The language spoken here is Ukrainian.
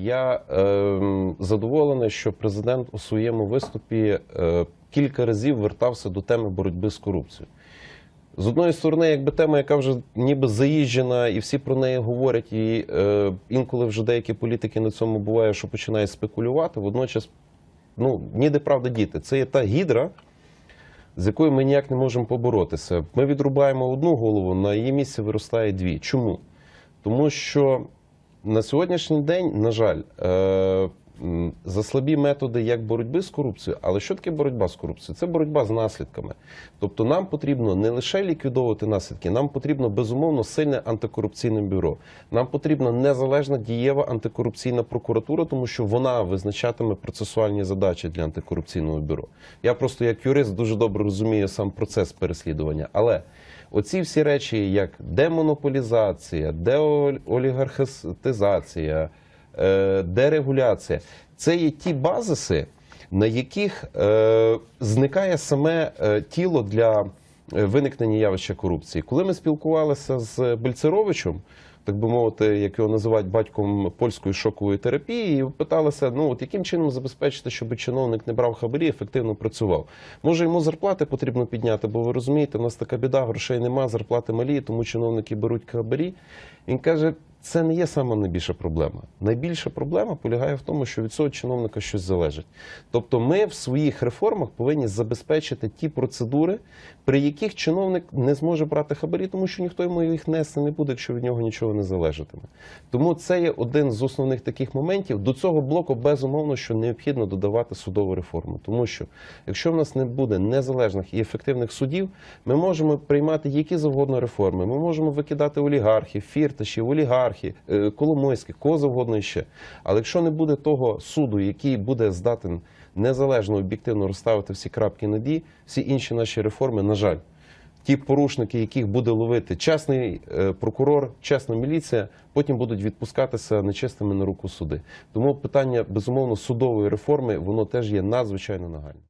Я е, задоволений, що президент у своєму виступі е, кілька разів вертався до теми боротьби з корупцією. З одної сторони, якби тема, яка вже ніби заїжджена, і всі про неї говорять, і е, інколи вже деякі політики на цьому буває, що починають спекулювати. Водночас, ну ніде правда діти. Це є та гідра, з якою ми ніяк не можемо поборотися. Ми відрубаємо одну голову, на її місці виростає дві. Чому? Тому що на сьогоднішній день, на жаль, е, м, за слабі методи як боротьби з корупцією, але що таке боротьба з корупцією? Це боротьба з наслідками. Тобто нам потрібно не лише ліквідовувати наслідки, нам потрібно безумовно сильне антикорупційне бюро. Нам потрібна незалежна дієва антикорупційна прокуратура, тому що вона визначатиме процесуальні задачі для антикорупційного бюро. Я просто як юрист дуже добре розумію сам процес переслідування. Але оці всі речі, як демонополізація, деолігархізація, е, дерегуляція, це є ті базиси, на яких е, зникає саме е, тіло для виникнення явища корупції. Коли ми спілкувалися з Бельцеровичем, так би мовити, як його називають батьком польської шокової терапії, і питалися, ну от яким чином забезпечити, щоб чиновник не брав хабарі, ефективно працював. Може йому зарплати потрібно підняти, бо ви розумієте, у нас така біда, грошей нема, зарплати малі, тому чиновники беруть хабарі. Він каже. Це не є сама найбільша проблема. Найбільша проблема полягає в тому, що від цього чиновника щось залежить. Тобто, ми в своїх реформах повинні забезпечити ті процедури, при яких чиновник не зможе брати хабарі, тому що ніхто йому їх нести не буде, якщо від нього нічого не залежатиме. Тому це є один з основних таких моментів. До цього блоку безумовно, що необхідно додавати судову реформу, тому що якщо в нас не буде незалежних і ефективних судів, ми можемо приймати які завгодно реформи. Ми можемо викидати олігархів, фірташів, олігархів, е, Коломойських, кого завгодно ще. Але якщо не буде того суду, який буде здатен незалежно об'єктивно розставити всі крапки над «і», всі інші наші реформи, на жаль. Ті порушники, яких буде ловити чесний е, прокурор, чесна міліція, потім будуть відпускатися нечистими на руку суди. Тому питання безумовно судової реформи воно теж є надзвичайно нагальним.